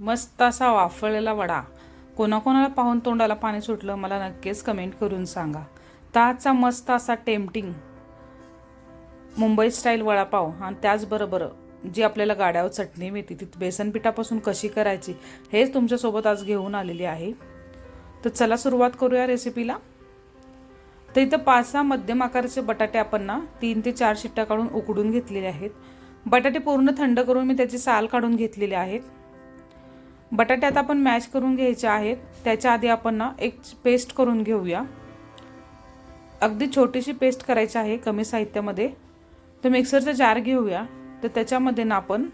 मस्त असा वाफळलेला वडा. कोणाकोणाला पाहून तोंडाला पाणी सुटलं मला नक्कीच कमेंट करून सांगा. ताजचा मस्त असा टेम्पटिंग मुंबई स्टाईल वडापाव आणि त्याचबरोबर जी आपल्याला गाड्यावर चटणी मिळते ती बेसन पिठापासून कशी करायची हेच तुमच्यासोबत आज घेऊन आलेली आहे. तर चला सुरुवात करूया रेसिपीला तर इथं पाच सहा मध्यम आकाराचे बटाटे आपण ना तीन ते चार शिट्ट्या काढून उकडून घेतलेले आहेत. बटाटे पूर्ण थंड करून मी त्याची साल काढून घेतलेले आहेत. बटाट्यात आपण मॅश करून घ्यायचे आहेत. त्याच्या आधी आपण ना एक पेस्ट करून घेऊया. अगदी छोटीशी पेस्ट करायची आहे कमी साहित्यामध्ये. तर मिक्सरचा जार घेऊया. तर त्याच्यामध्ये ना आपण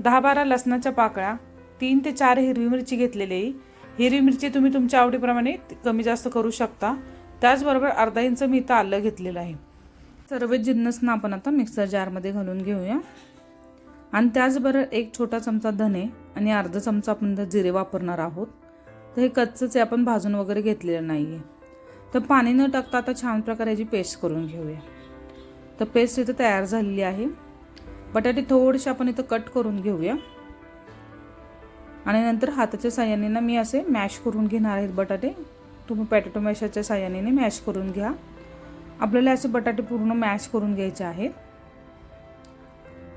दहा बारा लसणाच्या पाकळ्या तीन ते चार हिरवी मिरची घेतलेली आहे. हिरवी मिरची तुम्ही तुमच्या आवडीप्रमाणे कमी जास्त करू शकता. त्याचबरोबर अर्धा इंच मी इथं आलं घेतलेलं आहे. सर्व जिन्नस ना आपण आता मिक्सर जारमध्ये घालून घेऊया. आणि त्याचबरोबर एक छोटा चमचा धने आणि अर्धा चमचा आपण जिरे वापरणार आहोत तर हे कच्चंच आहे आपण भाजून वगैरे घेतलेलं नाही आहे तर पाणी न टाकता आता छान प्रकारे याची पेस्ट करून घेऊया. तर पेस्ट इथं तयार झालेली आहे. बटाटे थोडेसे आपण इथं कट करून घेऊया. आणि नंतर हाताच्या साह्याने ना मी असे मॅश करून घेणार आहेत बटाटे. तुम्ही पॅटॅटो मॅशाच्या साह्याने मॅश करून घ्या. आपल्याला असे बटाटे पूर्ण मॅश करून घ्यायचे आहेत.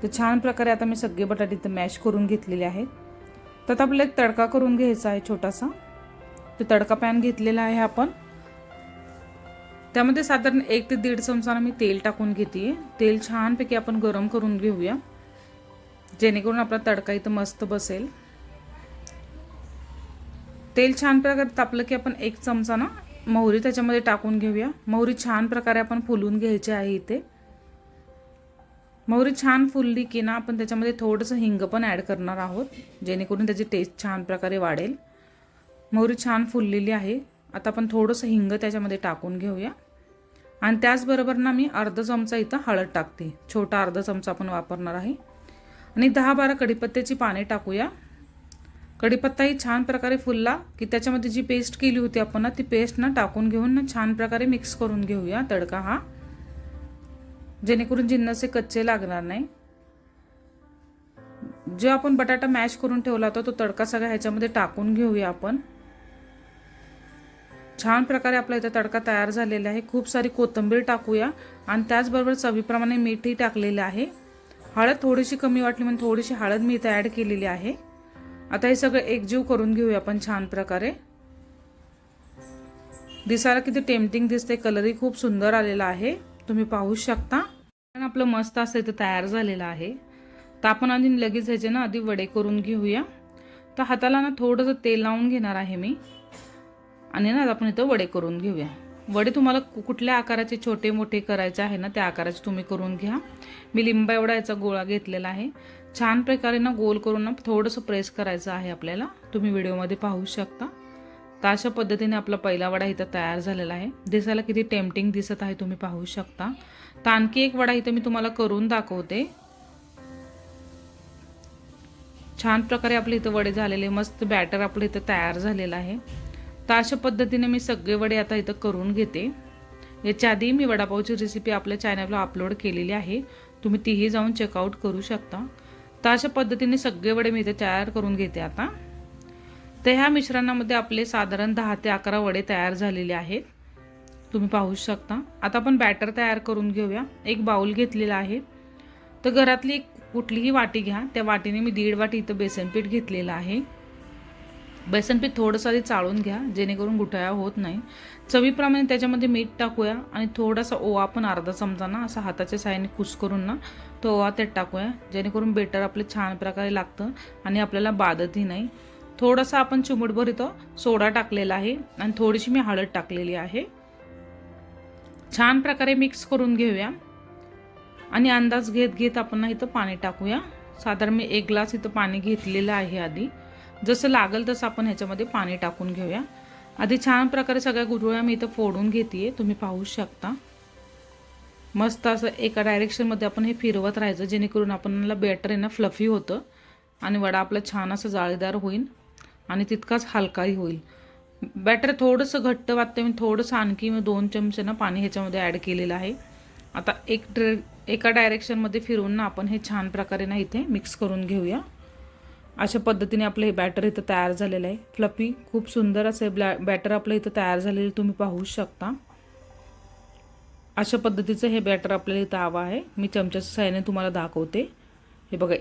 तर छान प्रकारे आता मी सगळे बटाटे इथं मॅश करून घेतलेले आहेत. तर आता आपल्याला एक तडका करून घ्यायचा आहे छोटासा. तो तडका पॅन घेतलेला आहे आपण. त्यामध्ये साधारण एक ते दीड चमचा मी तेल टाकून घेते तेल छानपैकी आपण गरम करून घेऊया. जेणेकरून आपला तडका इथं मस्त बसेल. तेल छान प्रकारे तापलं की आपण एक चमचा ना मोहरी त्याच्यामध्ये टाकून घेऊया. मोहरी छान प्रकारे आपण फुलून घ्यायची आहे इथे. मोहरी छान फुलली की ना आपण त्याच्यामध्ये थोडंसं हिंग पण ॲड करणार आहोत जेणेकरून त्याची टेस्ट छान प्रकारे वाढेल. मोहरी छान फुललेली आहे. आता आपण थोडंसं हिंग त्याच्यामध्ये टाकून घेऊया. आणि त्याचबरोबर ना मी अर्धा चमचा इथं हळद टाकते. छोटा अर्धा चमचा आपण वापरणार आहे. आणि दहा बारा कढीपत्त्याची पाने टाकूया. कढीपत्ताही छान प्रकारे फुलला की त्याच्यामध्ये जी पेस्ट केली होती आपण ना ती पेस्ट ना टाकून घेऊन ना छान प्रकारे मिक्स करून घेऊया तडका हा. जेणेकरून जिन्नस हे कच्चे लागणार नाही. जो आपण बटाटा मॅश करून ठेवला होता तो तडका सगळा ह्याच्यामध्ये टाकून घेऊया आपण. छान प्रकारे आपला इथं तडका तयार झालेला आहे. खूप सारी कोथिंबीर टाकूया. आणि त्याचबरोबर चवीप्रमाणे मीठही टाकलेलं आहे. हळद थोडीशी कमी वाटली म्हणून थोडीशी हळद मी इथं ॲड केलेली आहे. आता हे सगळं एकजीव करून घेऊया आपण छान प्रकारे. दिसायला किती टेम्पटिंग दिसते कलरही खूप सुंदर आलेला आहे. तुम्ही पाहू शकता. आपलं मस्त असं इथं तयार झालेलं आहे. तर आपण आधी लगेच ह्याचे ना आधी वडे करून घेऊया. तर हाताला ना थोडंसं तेल लावून घेणार आहे मी. आणि ना आपण इथं वडे करून घेऊया. वडे तुम्हाला कुठल्या आकाराचे छोटे मोठे करायचे आहे ना त्या आकाराचे तुम्ही करून घ्या. मी लिंबा एवढा याचा गोळा घेतलेला आहे. छान प्रकारे ना गोल करून ना थोडंसं प्रेस करायचं आहे आपल्याला. तुम्ही व्हिडिओमध्ये पाहू शकता. तर अशा पद्धतीने आपला पहिला वडा इथं तयार झालेला आहे. दिसायला किती टेम्पटिंग दिसत आहे तुम्ही पाहू शकता. तर आणखी एक वडा इथं मी तुम्हाला करून दाखवते. छान प्रकारे आपले इथं वडे झालेले मस्त बॅटर आपलं इथं तयार झालेलं आहे. तर अशा पद्धतीने मी सगळे वडे आता इथं करून घेते. याच्या आधी मी वडापावची रेसिपी आपल्या चॅनलला अपलोड केलेली आहे. तुम्ही तीही जाऊन चेकआउट करू शकता. तर अशा पद्धतीने सगळे वडे मी इथे तयार करून घेते आता. तर ह्या मिश्रणामध्ये आपले साधारण दहा ते अकरा वडे तयार झालेले आहेत. तुम्ही पाहू शकता. आता आपण बॅटर तयार करून घेऊया. एक बाऊल घेतलेला आहे. तर घरातली एक कुठलीही वाटी घ्या. त्या वाटीने मी दीड वाटी इथं बेसनपीठ घेतलेलं आहे. बेसनपीठ थोडंसं आधी चाळून घ्या. जेणेकरून गुठळ्या होत नाही. चवीप्रमाणे त्याच्यामध्ये मीठ टाकूया आणि थोडासा ओवा पण अर्धा चमचा ना असा हाताच्या साह्याने कुस करून ना तो ओवा त्यात टाकूया. जेणेकरून बेटर आपले छान प्रकारे लागतं आणि आपल्याला बाधतही नाही. थोडासा आपण चिमुटभर इथं सोडा टाकलेला आहे आणि थोडीशी मी हळद टाकलेली आहे. छान प्रकारे मिक्स करून घेऊया. आणि अंदाज घेत घेत आपण इथं पाणी टाकूया. साधारण मी एक ग्लास इथं पाणी घेतलेलं आहे आधी. जसं लागेल तसं आपण ह्याच्यामध्ये पाणी टाकून घेऊया. आधी छान प्रकारे सगळ्या गुरुळ्या मी इथं फोडून घेते तुम्ही पाहू शकता. मस्त असं एका डायरेक्शनमध्ये आपण हे फिरवत राहायचं जेणेकरून आपणला बॅटर आहे ना फ्लफी होतं. आणि वडा आपला छान असं जाळीदार होईल. आणि तितकाच हलकाही होईल. बॅटर थोडंसं घट्ट वाटतं मी थोडंसं आणखी मी दोन चमचे ना पाणी ह्याच्यामध्ये ॲड केलेलं आहे. आता एक ट्रे एका डायरेक्शनमध्ये फिरून ना आपण हे छान प्रकारे ना इथे मिक्स करून घेऊया. अशा पद्धतीने आपलं हे बॅटर इथं तयार झालेलं आहे. फ्लफी खूप सुंदर असं हे ब्लॅ बॅटर आपलं इथं तयार झालेलं तुम्ही पाहू शकता. अशा पद्धतीचं हे बॅटर आपल्याला इथं हवं आहे. मी चमच्याच्या साह्याने तुम्हाला दाखवते. हे बघा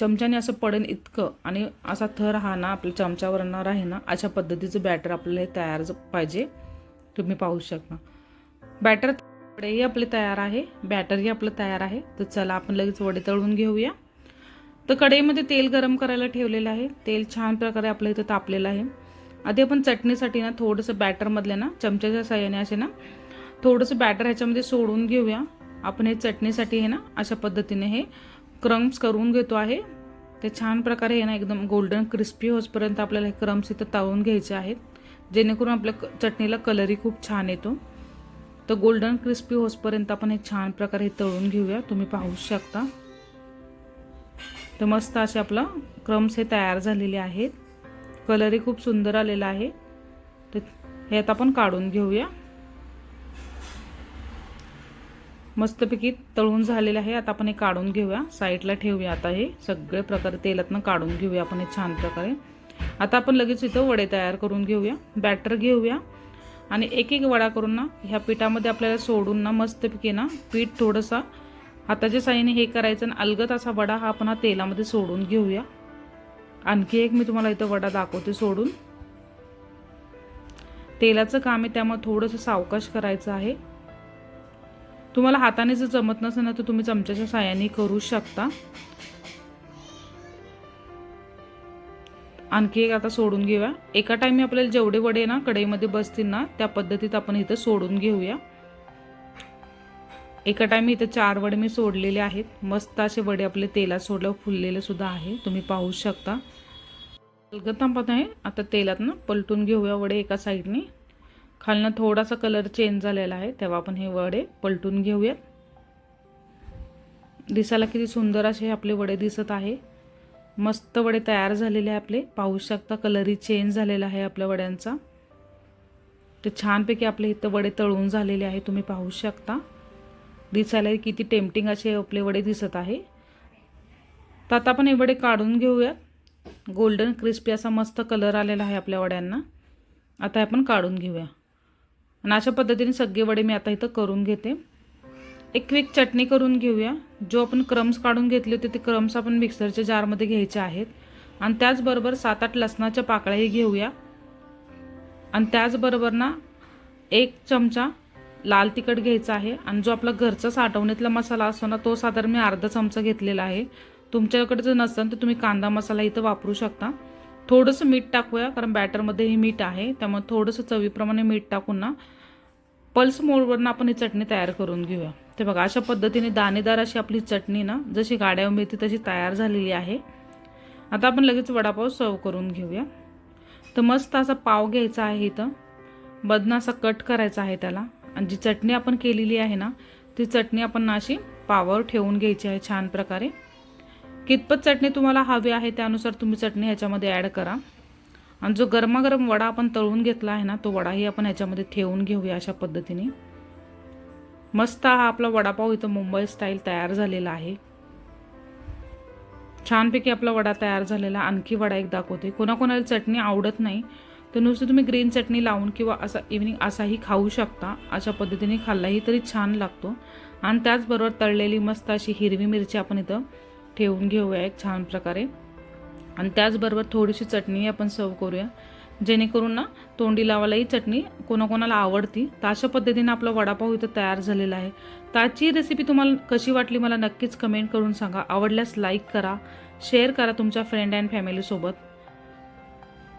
चमच्याने असं पडेल इतकं आणि असा थर हा ना आपल्या चमच्यावर न ना अशा पद्धतीचं बॅटर आपल्याला हे तयार पाहिजे. तुम्ही पाहू शकता. बॅटर वडेही आपले तयार आहे बॅटरही आपलं तयार आहे. तर चला आपण लगेच वडे तळून घेऊया. तर कढईमध्ये तेल गरम करायला ठेवलेलं आहे. तेल छान प्रकारे आपल्या इथं तापलेलं आहे. आधी आपण चटणीसाठी ना थोडंसं बॅटरमधल्या ना चमच्याच्या साह्याने असे ना थोडंसं बॅटर ह्याच्यामध्ये सोडून घेऊया. आपण हे चटणीसाठी हे ना अशा पद्धतीने हे क्रम्स करून घेतो आहे. ते छान प्रकारे हे ना एकदम गोल्डन क्रिस्पी होसपर्यंत आपल्याला हे क्रम्स इथं तळून घ्यायचे आहेत. जेणेकरून आपल्या क- चटणीला कलरही खूप छान येतो. तर गोल्डन क्रिस्पी होसपर्यंत आपण हे छान प्रकारे हे तळून घेऊया. तुम्ही पाहू शकता. तर मस्त असे आपलं क्रम्स हे तयार झालेले आहेत. कलरही खूप सुंदर आलेला आहे. तर हे आता आपण काढून घेऊया. मस्तपैकी तळून झालेलं आहे. आता आपण हे काढून घेऊया. साईडला ठेवूया आता हे. सगळे प्रकारे तेलातनं काढून घेऊया आपण हे छान प्रकारे. आता आपण लगेच इथं वडे तयार करून घेऊया. बॅटर घेऊया. आणि एक एक वडा करून ना ह्या पिठामध्ये आपल्याला सोडून ना मस्तपैकी ना पीठ थोडंसं हाताच्या साईने हे करायचं आणि अलगत असा वडा हा आपण हा तेलामध्ये सोडून घेऊया. आणखी एक मी तुम्हाला इथं वडा दाखवते सोडून. तेलाचं काम आहे त्यामुळे थोडंसं सावकाश करायचं आहे. तुम्हाला हाताने जर जमत नसेल ना तर तुम्ही चमच्याच्या साह्याने करू शकता. आणखी एक आता सोडून घेऊया. एका टाइमी आपल्याला जेवढे वडे ना कढईमध्ये बसतील ना त्या पद्धतीत आपण इथं सोडून घेऊया. एका टाइमी इथं चार वडे मी सोडलेले आहेत. मस्त असे वडे आपले तेलात सोडलं फुललेले सुद्धा आहे. तुम्ही पाहू शकता. अलगत आहे. आता तेलात ना पलटून घेऊया वडे एका साईडने खालनं थोडासा कलर चेंज झालेला आहे. तेव्हा आपण हे वडे पलटून घेऊयात दिसायला किती सुंदर असे आपले वडे दिसत आहे. मस्त वडे तयार झालेले आहे आपले. पाहू शकता कलरही चेंज झालेला आहे आपल्या वड्यांचा. ते छानपैकी आपले इथं वडे तळून झालेले आहे. तुम्ही पाहू शकता. दिसायला किती टेम्पटिंग असे आपले वडे दिसत आहे. तर आता आपण हे वडे काढून घेऊयात गोल्डन क्रिस्पी असा मस्त कलर आलेला आहे आपल्या वड्यांना. आता हे आपण काढून घेऊया. आणि अशा पद्धतीने सगळे वडे मी आता इथं करून घेते. एक क्विक चटणी करून घेऊया. जो आपण क्रम्स काढून घेतले होते ते क्रम्स आपण मिक्सरच्या जारमध्ये घ्यायचे आहेत. आणि त्याचबरोबर सात आठ लसणाच्या पाकळ्याही घेऊया. आणि त्याचबरोबर ना एक चमचा लाल तिखट घ्यायचा आहे. आणि जो आपला घरचा साठवणीतला मसाला असतो ना तो साधारण मी अर्धा चमचा घेतलेला आहे. तुमच्याकडे जर नसेल तर तुम्ही कांदा मसाला इथं वापरू शकता. थोडंसं मीठ टाकूया कारण बॅटरमध्ये हे मीठ आहे. त्यामुळे थोडंसं चवीप्रमाणे मीठ टाकून ना पल्स मोडवरनं आपण ही चटणी तयार करून घेऊया. ते बघा अशा पद्धतीने दाणेदार अशी आपली चटणी ना जशी गाड्यावर मिळते तशी तयार झालेली आहे. आता आपण लगेच वडापाव सर्व करून घेऊया. तर मस्त असा पाव घ्यायचा आहे इथं. बदना असा कट करायचा आहे त्याला. आणि जी चटणी आपण केलेली आहे ना ती चटणी आपण अशी पावावर ठेवून घ्यायची आहे छान प्रकारे. कितपत चटणी तुम्हाला हवी आहे त्यानुसार तुम्ही चटणी ह्याच्यामध्ये ॲड करा. आणि जो गरमागरम वडा आपण तळून घेतला आहे ना तो वडाही आपण ह्याच्यामध्ये ठेवून घेऊया अशा पद्धतीने. मस्त हा आपला वडापाव इथं मुंबई स्टाईल तयार झालेला आहे. छानपैकी आपला वडा तयार झालेला आणखी वडा एक दाखवते. कोणाकोणाला चटणी आवडत नाही तर नुसतं तुम्ही ग्रीन चटणी लावून किंवा असा इव्हनिंग असाही खाऊ शकता. अशा पद्धतीने खाल्लाही तरी छान लागतो. आणि त्याचबरोबर तळलेली मस्त अशी हिरवी मिरची आपण इथं ठेवून घेऊया एक छान प्रकारे. आणि त्याचबरोबर थोडीशी चटणी आपण सर्व करूया. जेणेकरून ना तोंडी लावायलाही चटणी कोणाकोणाला आवडती. तर अशा पद्धतीने आपला वडापाव इथं तयार झालेला आहे. त्याची रेसिपी तुम्हाला कशी वाटली मला नक्कीच कमेंट करून सांगा. आवडल्यास लाईक करा शेअर करा तुमच्या फ्रेंड अँड फॅमिलीसोबत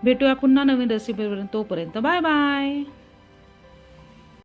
भेटूया पुन्हा नवीन रेसिपीपर्यंत तोपर्यंत बाय बाय